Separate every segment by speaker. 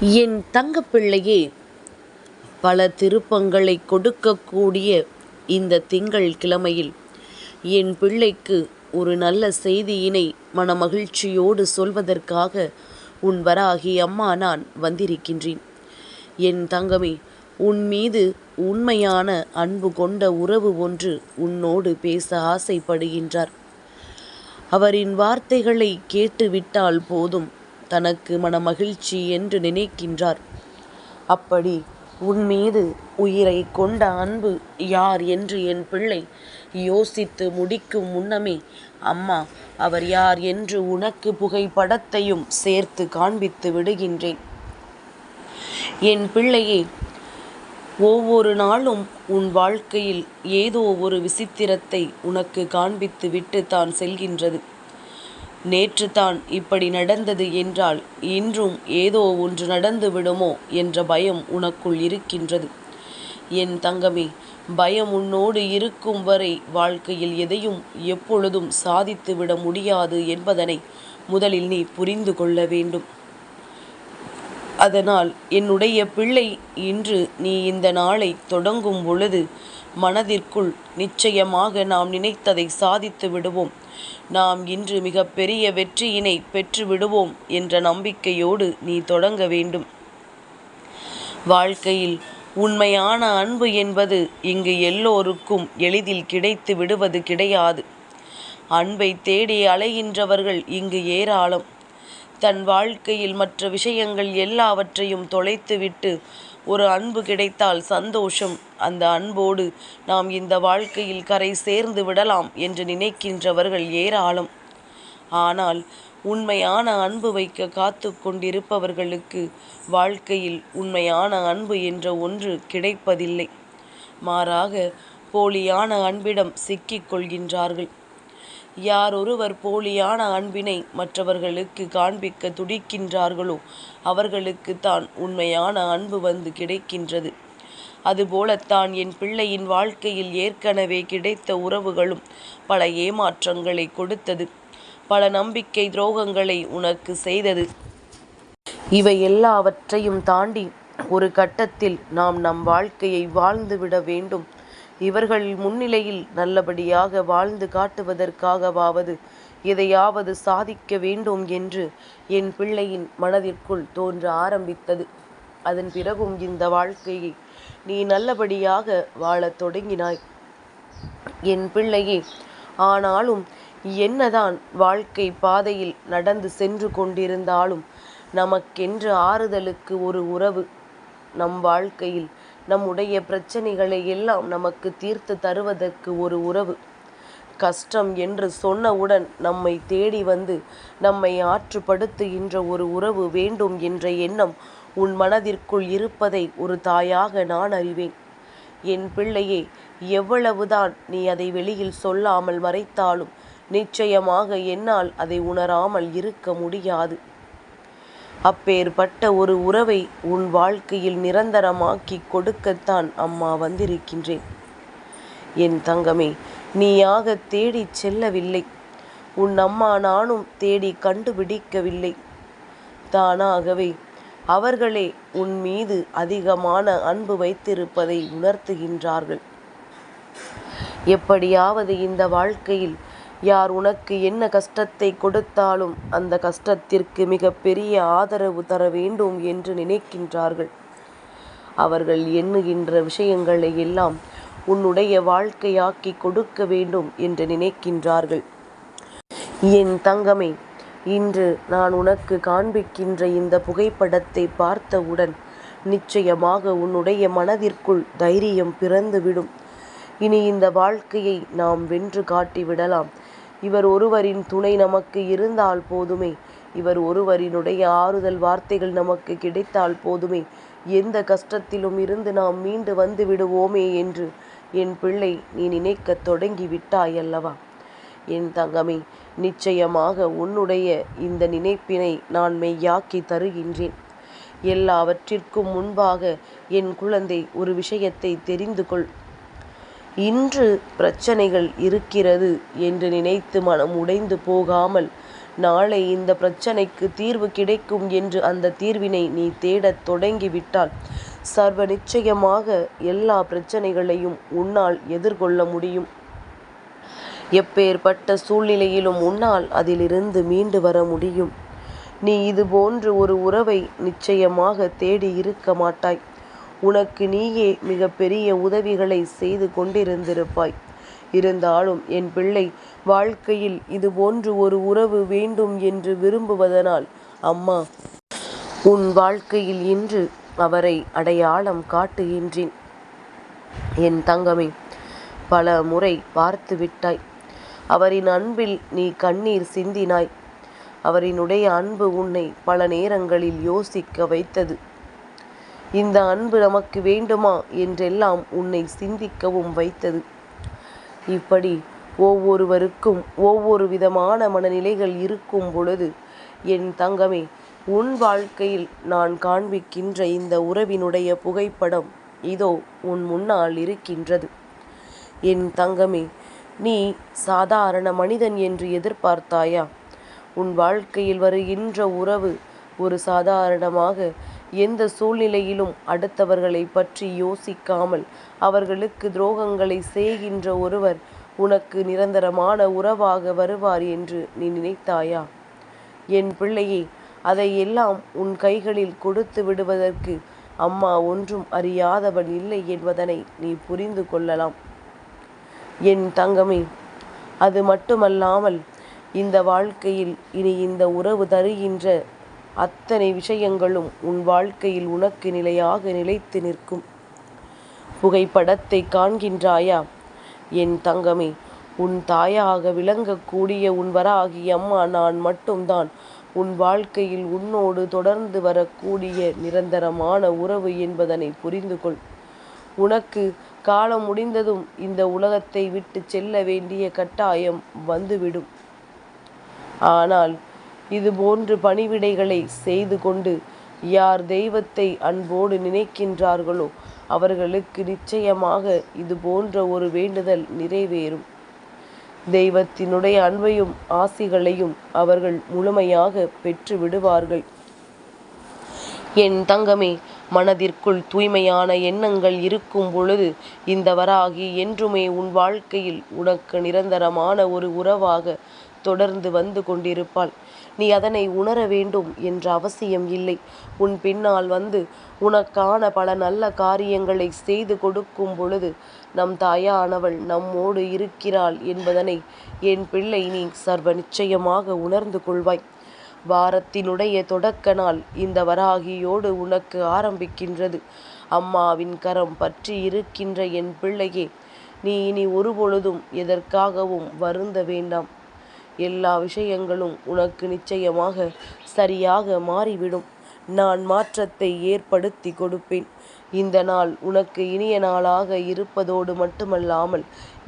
Speaker 1: என் தங்கப்பிள்ளையே பல திருப்பங்களை கொடுக்கக்கூடிய இந்த திங்கள் கிழமையில் என் பிள்ளைக்கு ஒரு நல்ல செய்தியினை மனமகிழ்ச்சியோடு சொல்வதற்காக உன் வராகி அம்மா நான் வந்திருக்கின்றேன். என் தங்கமே உன் மீது உண்மையான அன்பு கொண்ட உறவு ஒன்று உன்னோடு பேச ஆசைப்படுகின்றார். அவரின் வார்த்தைகளை கேட்டுவிட்டால் போதும். தனக்கு மனமகிழ்ச்சி என்று நினைக்கின்றார். அப்படி உன் மீது உயிரை கொண்ட அன்பு யார் என்று என் பிள்ளை யோசித்து முடிக்கும் முன்னமே அம்மா அவர் யார் என்று உனக்கு புகைப்படத்தையும் சேர்த்து காண்பித்து விடுகின்றேன். என் பிள்ளையே ஒவ்வொரு நாளும் உன் வாழ்க்கையில் ஏதோ ஒரு விசித்திரத்தை உனக்கு காண்பித்து விட்டு தான் செல்கின்றது. நேற்று தான் இப்படி நடந்தது என்றால் இன்றும் ஏதோ ஒன்று நடந்து விடுமோ என்ற பயம் உனக்குள் இருக்கின்றது. என் தங்கமே பயம் உன்னோடு இருக்கும் வரை வாழ்க்கையில் எதையும் எப்பொழுதும் சாதித்துவிட முடியாது என்பதனை முதலில் நீ புரிந்து கொள்ள வேண்டும். அதனால் என்னுடைய பிள்ளை இன்று நீ இந்த நாளை தொடங்கும் பொழுது மனதிற்குள் நிச்சயமாக நாம் நினைத்ததை சாதித்து விடுவோம். நாம் இன்று மிக பெரிய வெற்றியினை பெற்று விடுவோம் என்ற நம்பிக்கையோடு நீ தொடங்க வேண்டும். வாழ்க்கையில் உண்மையான அன்பு என்பது இங்கு எல்லோருக்கும் எளிதில் கிடைத்து விடுவது கிடையாது. அன்பை தேடி அலைகின்றவர்கள் இங்கு ஏராளம். தன் வாழ்க்கையில் மற்ற விஷயங்கள் எல்லாவற்றையும் தொலைத்துவிட்டு ஒரு அன்பு கிடைத்தால் சந்தோஷம். அந்த அன்போடு நாம் இந்த வாழ்க்கையில் கரை சேர்ந்து விடலாம் என்று நினைக்கின்றவர்கள் ஏராளம். ஆனால் உண்மையான அன்பு வைக்க காத்து கொண்டிருப்பவர்களுக்கு வாழ்க்கையில் உண்மையான அன்பு என்ற ஒன்று கிடைப்பதில்லை. மாறாக போலியான அன்பிடம் சிக்கிக் கொள்கின்றார்கள். யார் ஒருவர் போலியான அன்பினை மற்றவர்களுக்கு காண்பிக்க துடிக்கின்றார்களோ அவர்களுக்கு தான் உண்மையான அன்பு வந்து கிடைக்கின்றது. அதுபோலத்தான் என் பிள்ளையின் வாழ்க்கையில் ஏற்கனவே கிடைத்த உறவுகளும் பல ஏமாற்றங்களை கொடுத்தது. பல நம்பிக்கை துரோகங்களை உனக்கு செய்தது. இவை எல்லாவற்றையும் தாண்டி ஒரு கட்டத்தில் நாம் நம் வாழ்க்கையை வாழ்ந்துவிட வேண்டும். இவர்கள் முன்னிலையில் நல்லபடியாக வாழ்ந்து காட்டுவதற்காகவாவது எதையாவது சாதிக்க வேண்டும் என்று என் பிள்ளையின் மனதிற்குள் தோன்ற ஆரம்பித்தது. அதன் பிறகும் இந்த வாழ்க்கையை நீ நல்லபடியாக வாழத் தொடங்கினாய். என் பிள்ளையே ஆனாலும் என்னதான் வாழ்க்கை பாதையில் நடந்து சென்று கொண்டிருந்தாலும் நமக்கென்று ஆறுதலுக்கு ஒரு உறவு நம் வாழ்க்கையில் நம்முடைய பிரச்சனைகளை எல்லாம் நமக்கு தீர்த்து தருவதற்கு ஒரு உறவு. கஷ்டம் என்று சொன்னவுடன் நம்மை தேடி வந்து நம்மை ஆற்றுப்படுத்துகின்ற ஒரு உறவு வேண்டும் என்ற எண்ணம் உன் மனதிற்குள் இருப்பதை ஒரு தாயாக நான் அறிவேன். என் பிள்ளையே எவ்வளவுதான் நீ அதை வெளியில் சொல்லாமல் மறைத்தாலும் நிச்சயமாக என்னால் அதை உணராமல் இருக்க முடியாது. அப்பேற்பட்ட ஒரு உறவை உன் வாழ்க்கையில் நிரந்தரமாக்கி கொடுக்கத்தான் அம்மா வந்திருக்கின்றேன். என் தங்கமே நீயாக தேடி செல்லவில்லை. உன் அம்மா நானும் தேடி கண்டுபிடிக்கவில்லை. தானாகவே அவர்களே உன் மீது அதிகமான அன்பு வைத்திருப்பதை உணர்த்துகின்றார்கள். எப்படியாவது இந்த வாழ்க்கையில் யார் உனக்கு என்ன கஷ்டத்தை கொடுத்தாலும் அந்த கஷ்டத்திற்கு மிக பெரிய ஆதரவு தர வேண்டும் என்று நினைக்கின்றார்கள். அவர்கள் எண்ணுகின்ற விஷயங்களை எல்லாம் உன்னுடைய வாழ்க்கையாக்கி கொடுக்க வேண்டும் என்று நினைக்கின்றார்கள். என் தங்கமே இன்று நான் உனக்கு காண்பிக்கின்ற இந்த புகைப்படத்தை பார்த்தவுடன் நிச்சயமாக உன்னுடைய மனதிற்குள் தைரியம் பிறந்துவிடும். இனி இந்த வாழ்க்கையை நாம் வென்று காட்டிவிடலாம். இவர் ஒருவரின் துணை நமக்கு இருந்தால் போதுமே. இவர் ஒருவரினுடைய ஆறுதல் வார்த்தைகள் நமக்கு கிடைத்தால் போதுமே. எந்த கஷ்டத்திலும் இருந்து நாம் மீண்டு வந்து விடுவோமே என்று என் பிள்ளை நீ நினைக்கத் தொடங்கி விட்டாய் அல்லவா? என் தங்கமே நிச்சயமாக உன்னுடைய இந்த நினைப்பினை நான் மெய்யாக்கி தருகின்றேன். எல்லாவற்றிற்கும் முன்பாக என் குழந்தை ஒரு விஷயத்தை தெரிந்து கொள். இன்று பிரச்சனைகள் இருக்கிறது என்று நினைத்து மனம் உடைந்து போகாமல் நாளை இந்த பிரச்சனைக்கு தீர்வு கிடைக்கும் என்று அந்த தீர்வினை நீ தேடத் தொடங்கிவிட்டால் சர்வ நிச்சயமாக எல்லா பிரச்சனைகளையும் உன்னால் எதிர்கொள்ள முடியும். எப்பேற்பட்ட சூழ்நிலையிலும் உன்னால் அதிலிருந்து மீண்டு வர முடியும். நீ இது போன்று ஒரு உறவை நிச்சயமாக தேடி இருக்க மாட்டாய். உனக்கு நீயே மிக பெரிய உதவிகளை செய்து கொண்டிருந்திருப்பாய். இருந்தாலும் என் பிள்ளை வாழ்க்கையில் இது போன்று ஒரு உறவு வேண்டும் என்று விரும்புவதனால் அம்மா உன் வாழ்க்கையில் இன்று அவரை அடையாளம் காட்டுகின்றேன். என் தங்கமே பல முறை பார்த்து விட்டாய். அவரின் அன்பில் நீ கண்ணீர் சிந்தினாய். அவரினுடைய அன்பு உன்னை பல நேரங்களில் யோசிக்க வைத்தது. இந்த அன்பு நமக்கு வேண்டுமா என்றெல்லாம் உன்னை சிந்திக்கவும் வைத்தது. இப்படி ஒவ்வொருவருக்கும் ஒவ்வொரு விதமான மனநிலைகள் இருக்கும் பொழுது என் தங்கமே உன் வாழ்க்கையில் நான் காண்பிக்கின்ற இந்த உறவினுடைய புகைப்படம் இதோ உன் முன்னால் இருக்கின்றது. என் தங்கமே நீ சாதாரண மனிதன் என்று எதிர்பார்த்தாயா? உன் வாழ்க்கையில் வருகின்ற உறவு ஒரு சாதாரணமாக எந்த சூழ்நிலையிலும் அடுத்தவர்களை பற்றி யோசிக்காமல் அவர்களுக்கு துரோகங்களை செய்கின்ற ஒருவர் உனக்கு நிரந்தரமான உறவாக வருவார் என்று நீ நினைத்தாயா? என் பிள்ளையே அதையெல்லாம் உன் கைகளில் கொடுத்து விடுவதற்கு அம்மா ஒன்றும் அறியாதவன் இல்லை என்பதனை நீ புரிந்து கொள்ளலாம். என் தங்கமே அது மட்டுமல்லாமல் இந்த வாழ்க்கையில் இனி இந்த உறவு தருகின்ற அத்தனை விஷயங்களும் உன் வாழ்க்கையில் உனக்கு நிலையாக நிலைத்து நிற்கும். புகைப்படத்தை காண்கின்றாயா? என் தங்கமே உன் தாயாக விளங்கக்கூடிய உன் வராகி அம்மா நான் மட்டும்தான். உன் வாழ்க்கையில் உன்னோடு தொடர்ந்து வரக்கூடிய நிரந்தரமான உறவு என்பதனை புரிந்து கொள் உனக்கு காலம் முடிந்ததும் இந்த உலகத்தை விட்டு செல்ல வேண்டிய கட்டாயம் வந்துவிடும். ஆனால் இது போன்று பணிவிடைகளை செய்து கொண்டு யார் தெய்வத்தை அன்போடு நினைக்கின்றார்களோ அவர்களுக்கு நிச்சயமாக இது போன்ற ஒரு வேண்டுதல் நிறைவேறும். தெய்வத்தினுடைய அன்பையும் ஆசிகளையும் அவர்கள் முழுமையாக பெற்று விடுவார்கள் என் தங்கமே மனதிற்குள் தூய்மையான எண்ணங்கள் இருக்கும் பொழுது இந்த வராகி என்றுமே உன் வாழ்க்கையில் உனக்கு நிரந்தரமான ஒரு உறவாக தொடர்ந்து வந்து கொண்டிருப்பாள். நீ அதனை உணர வேண்டும் என்ற அவசியம் இல்லை. உன் பின்னால் வந்து உனக்கான பல நல்ல காரியங்களை செய்து கொடுக்கும் பொழுது நம் தாயானவள் நம்மோடு இருக்கிறாள் என்பதனை என் பிள்ளை நீ சர்வ நிச்சயமாக உணர்ந்து கொள்வாய். வாரத்தினுடைய தொடக்க நாள் இந்த வராகியோடு உனக்கு ஆரம்பிக்கின்றது. அம்மாவின் கரம் பற்றி இருக்கின்ற என் பிள்ளையே நீ இனி ஒருபொழுதும் எதற்காகவும் வருந்த வேண்டாம். எல்லா விஷயங்களும் உனக்கு நிச்சயமாக சரியாக மாறிவிடும். நான் மாற்றத்தை ஏற்படுத்தி கொடுப்பேன். இந்த நாள் உனக்கு இனிய நாளாக இருப்பதோடு மட்டுமல்லாமல்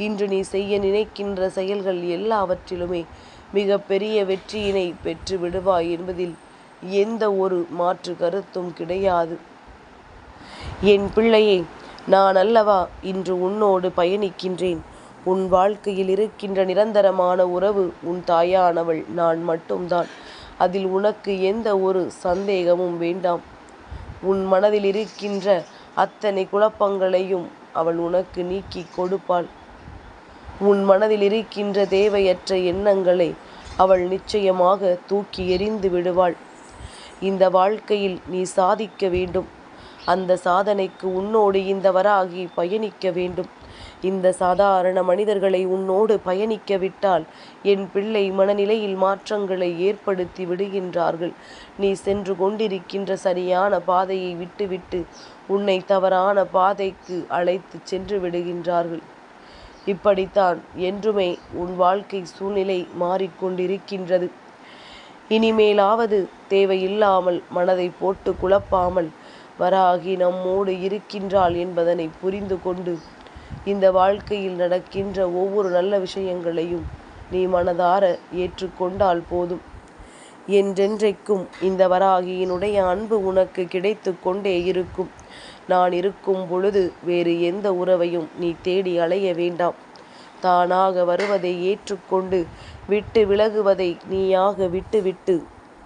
Speaker 1: இன்று நீ செய்ய நினைக்கின்ற செயல்கள் எல்லாவற்றிலுமே மிக பெரிய வெற்றியினை பெற்று விடுவாய் என்பதில் எந்த ஒரு மாற்று கருத்தும் கிடையாது. என் பிள்ளையே நான் அல்லவா இன்று உன்னோடு பயணிக்கின்றேன்? உன் வாழ்க்கையில் இருக்கின்ற நிரந்தரமான உறவு உன் தாயானவள் நான் மட்டும்தான். அதில் உனக்கு எந்த ஒரு சந்தேகமும் வேண்டாம். உன் மனதில் இருக்கின்ற அத்தனை குழப்பங்களையும் அவள் உனக்கு நீக்கி கொடுப்பாள். உன் மனதில் இருக்கின்ற தேவையற்ற எண்ணங்களை அவள் நிச்சயமாக தூக்கி எறிந்து விடுவாள். இந்த வாழ்க்கையில் நீ சாதிக்க வேண்டும். அந்த சாதனைக்கு உன்னோடு இந்த வராகி பயணிக்க வேண்டும். இந்த சாதாரண மனிதர்களை உன்னோடு பயணிக்க விட்டால் என் பிள்ளை மனநிலையில் மாற்றங்களை ஏற்படுத்தி விடுகின்றார்கள். நீ சென்று கொண்டிருக்கின்ற சரியான பாதையை விட்டுவிட்டு உன்னை தவறான பாதைக்கு அழைத்து சென்று விடுகின்றார்கள். இப்படித்தான் என்றுமே உன் வாழ்க்கை சூழ்நிலை மாறிக்கொண்டிருக்கின்றது. இனிமேலாவது தேவையில்லாமல் மனதை போட்டு குழப்பாமல் வராகி நம்மோடு இருக்கின்றாள் என்பதனை புரிந்து கொண்டு இந்த வாழ்க்கையில் நடக்கின்ற ஒவ்வொரு நல்ல விஷயங்களையும் நீ மனதார ஏற்றுக்கொண்டால் போதும். என்றென்றைக்கும் இந்த வராகியினுடைய அன்பு உனக்கு கிடைத்து கொண்டே இருக்கும். நான் இருக்கும் பொழுது வேறு எந்த உறவையும் நீ தேடி அலைய வேண்டாம். தானாக வருவதை ஏற்றுக்கொண்டு விட்டு விலகுவதை நீயாக விட்டுவிட்டு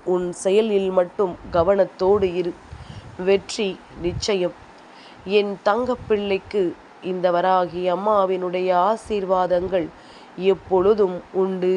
Speaker 1: உன் செயலில் மட்டும் கவனத்தோடு இரு. வெற்றி நிச்சயம். என் தங்கப்பிள்ளைக்கு இந்த வராகி அம்மாவினுடைய ஆசீர்வாதங்கள் எப்பொழுதும் உண்டு.